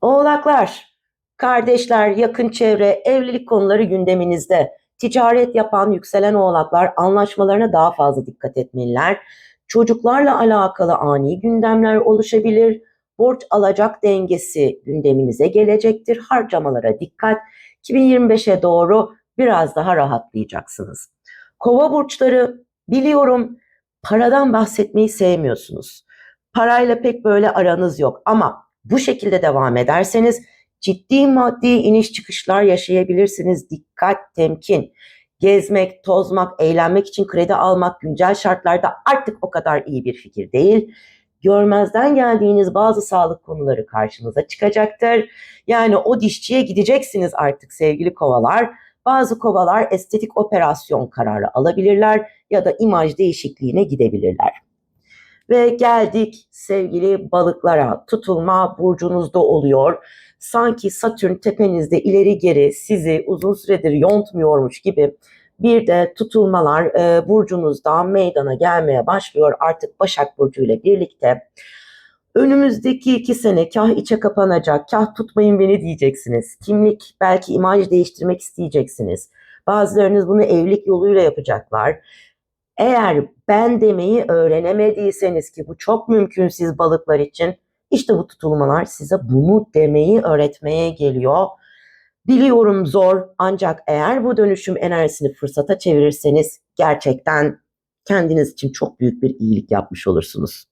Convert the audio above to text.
Oğlaklar, kardeşler, yakın çevre, evlilik konuları gündeminizde. Ticaret yapan yükselen oğlaklar anlaşmalarına daha fazla dikkat etmeliler. Çocuklarla alakalı ani gündemler oluşabilir. Borç alacak dengesi gündeminize gelecektir. Harcamalara dikkat. 2025'e doğru biraz daha rahatlayacaksınız. Kova burçları biliyorum paradan bahsetmeyi sevmiyorsunuz. Parayla pek böyle aranız yok ama bu şekilde devam ederseniz ciddi maddi iniş çıkışlar yaşayabilirsiniz. Dikkat, temkin. Gezmek, tozmak, eğlenmek için kredi almak güncel şartlarda artık o kadar iyi bir fikir değil. Görmezden geldiğiniz bazı sağlık konuları karşınıza çıkacaktır. Yani o dişçiye gideceksiniz artık sevgili kovalar. Bazı kovalar estetik operasyon kararı alabilirler ya da imaj değişikliğine gidebilirler. Ve geldik sevgili balıklara. Tutulma burcunuzda oluyor. Sanki Satürn tepenizde ileri geri sizi uzun süredir yontmuyormuş gibi bir de tutulmalar e, burcunuzda meydana gelmeye başlıyor artık Başak Burcu ile birlikte. Önümüzdeki iki sene kah içe kapanacak, kah tutmayın beni diyeceksiniz. Kimlik, belki imaj değiştirmek isteyeceksiniz. Bazılarınız bunu evlilik yoluyla yapacaklar. Eğer ben demeyi öğrenemediyseniz ki bu çok mümkün siz balıklar için. işte bu tutulmalar size bunu demeyi öğretmeye geliyor. Biliyorum zor ancak eğer bu dönüşüm enerjisini fırsata çevirirseniz gerçekten kendiniz için çok büyük bir iyilik yapmış olursunuz.